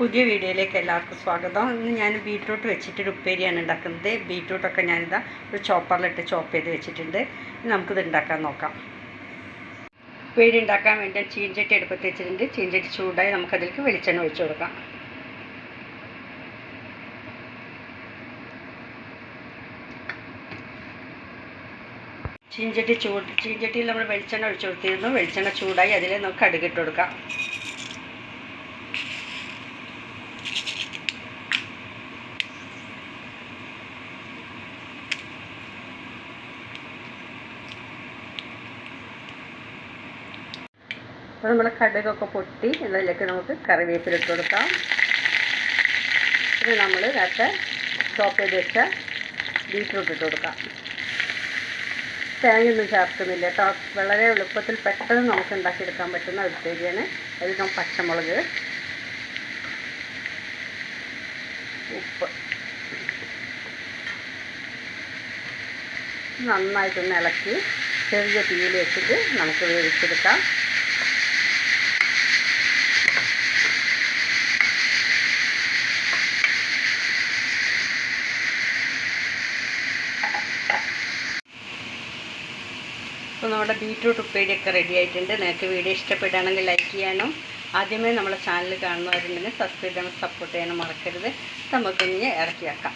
പുതിയ വീഡിയോയിലേക്ക് എല്ലാവർക്കും സ്വാഗതം. ഇന്ന് ഞാൻ ബീട്രൂട്ട് വെച്ചിട്ടൊരു ഉപ്പേരിയാണ് ഉണ്ടാക്കുന്നത്. ബീട്രൂട്ടൊക്കെ ഞാനിതാ ഒരു ചോപ്പറിലിട്ട് ചോപ്പ് ചെയ്ത് വെച്ചിട്ടുണ്ട്. നമുക്കിത് ഉണ്ടാക്കാൻ നോക്കാം. ഉപ്പേരി ഉണ്ടാക്കാൻ വേണ്ടി ചീഞ്ചട്ടി എടുപ്പത്ത് വെച്ചിട്ടുണ്ട്. ചീഞ്ചട്ടി ചൂടായി നമുക്കതിലേക്ക് വെളിച്ചെണ്ണ ഒഴിച്ചു കൊടുക്കാം. ചീഞ്ചട്ടി ചൂട് ചീഞ്ചട്ടിയിൽ നമ്മൾ വെളിച്ചെണ്ണ ഒഴിച്ചു കൊടുത്തിരുന്നു. വെളിച്ചെണ്ണ ചൂടായി അതിൽ നമുക്ക് കടുകിട്ട് കൊടുക്കാം. അപ്പോൾ നമ്മൾ കടുകൊക്കെ പൊട്ടി ഇതിലേക്ക് നമുക്ക് കറിവേപ്പില ഇട്ട് കൊടുക്കാം. പിന്നെ നമ്മൾ നേരത്തെ ചോപ്പ് ചെയ്ത് വെച്ച ബീറ്റ്റൂട്ട് ഇട്ട് കൊടുക്കാം. തേങ്ങയൊന്നും ചേർക്കുന്നില്ല കേട്ടോ. വളരെ എളുപ്പത്തിൽ പെട്ടെന്ന് നമുക്ക് ഉണ്ടാക്കിയെടുക്കാൻ പറ്റുന്ന ഒരു ഉപ്പേരിയാണ്. അതിൽ പച്ചമുളക് ഉപ്പ്. നന്നായിട്ടൊന്ന് ഇളക്കി ചെറിയ തീയിൽ വെച്ചിട്ട് നമുക്ക് വേവിച്ചെടുക്കാം. അപ്പോൾ നമ്മുടെ ബീറ്റ്റൂട്ട് ഉപ്പേരിയൊക്കെ റെഡി ആയിട്ടുണ്ട്. നിങ്ങൾക്ക് വീഡിയോ ഇഷ്ടപ്പെടുകയാണെങ്കിൽ ലൈക്ക് ചെയ്യാനും ആദ്യമേ നമ്മുടെ ചാനൽ കാണുന്നവരുണ്ടെങ്കിൽ സബ്സ്ക്രൈബ് ചെയ്യാനും സപ്പോർട്ട് ചെയ്യാനും മറക്കരുത്. നമുക്കിനി ഇറക്കി വെക്കാം.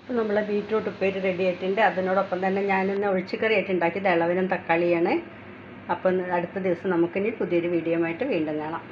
അപ്പോൾ നമ്മളെ ബീറ്റ്റൂട്ട് ഉപ്പേരി റെഡി ആയിട്ടുണ്ട്. അതിനോടൊപ്പം തന്നെ ഞാനിന്ന് ഒഴിച്ചുകറി ആയിട്ട് ഉണ്ടാക്കിയത് ഇളവനും തക്കാളിയാണ്. അപ്പം അടുത്ത ദിവസം നമുക്കിനി പുതിയൊരു വീഡിയോ ആയിട്ട് വീണ്ടും കാണാം.